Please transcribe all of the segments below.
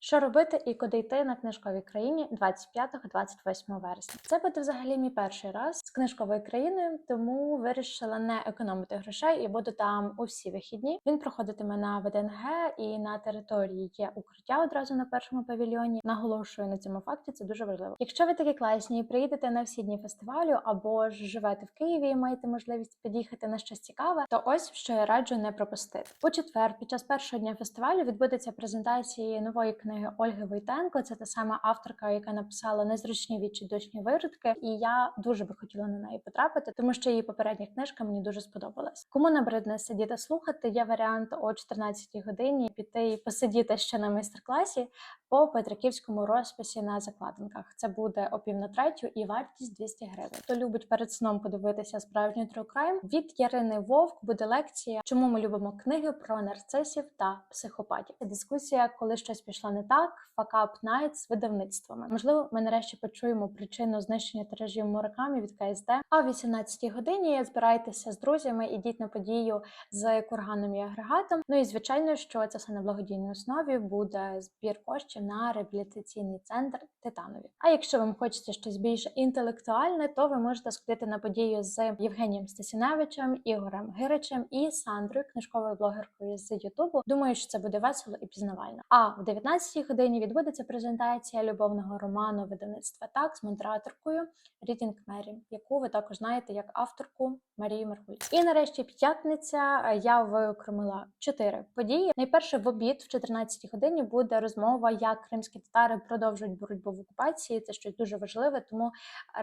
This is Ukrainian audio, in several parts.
Що робити і куди йти на книжковій країні 25-28 вересня? Це буде взагалі мій перший раз з книжковою країною, тому вирішила не економити грошей і буду там усі вихідні. Він проходитиме на ВДНГ і на території є укриття одразу на першому павільйоні. Наголошую на цьому факті, це дуже важливо. Якщо ви такі класні і приїдете на всі дні фестивалю або ж живете в Києві і маєте можливість під'їхати на щось цікаве, то ось що я раджу не пропустити. У четвер, під час першого дня фестивалю, відбудеться презентація нової книги Ольги Войтенко. Це та сама авторка, яка написала незручні відчайдушні виродки, і я дуже би хотіла на неї потрапити, тому що її попередня книжка мені дуже сподобалась. Кому набридне сидіти слухати, є варіант о 14 годині піти і посидіти ще на майстер-класі по петриківському розписі на закладинках. Це буде о пів на третю і вартість 200 гривень. Хто любить перед сном подивитися справжній crime, від Ярини Вовк буде лекція, чому ми любимо книги про нарцисів та психопатів. Дискусія, коли щось пішло не так. Up Night з видавництвами. Можливо, ми нарешті почуємо причину знищення тиражів Муракамі від КСД. А о 18 годині збирайтеся з друзями, ідіть на подію з курганом і агрегатом. Ну і звичайно, що це все на благодійній основі буде збір коштів на реабілітаційний центр Титанові. А якщо вам хочеться щось більш інтелектуальне, то ви можете сходити на подію з Євгенієм Стасіневичем, Ігорем Гиричем і Сандрою, книжковою блогеркою з Ютубу. Думаю, що це буде весело і пізнавально. А в 19 годині відбудеться презентація любовного роману видавництва так з модераторкою Рідінг Мері, яку ви також знаєте як авторку Марію Меркуль. І нарешті п'ятниця е, я виокремила чотири події. Найперше в обід в 14 годині буде розмова, як кримські татари продовжують боротьбу в окупації. Це щось дуже важливе, тому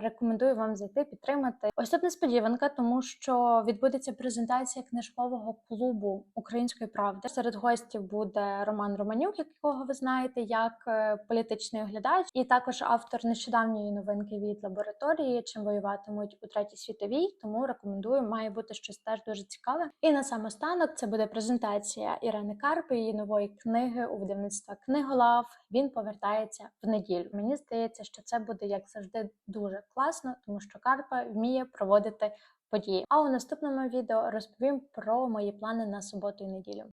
рекомендую вам зайти підтримати. Ось тут несподіванка, тому що відбудеться презентація книжкового клубу української правди. Серед гостів буде Роман Романюк, якого ви знаєте, як е, політичний оглядач, і також автор нещодавньої новинки від лабораторії, чим воюватимуть у третій світовій. Тому рекомендую, має бути щось теж дуже цікаве. І на сам останок це буде презентація Ірени Карпи, її нової книги у видавництва Книголав. Він повертається в неділю. Мені здається, що це буде як завжди дуже класно, тому що Карпа вміє проводити події. А у наступному відео розповім про мої плани на суботу і неділю.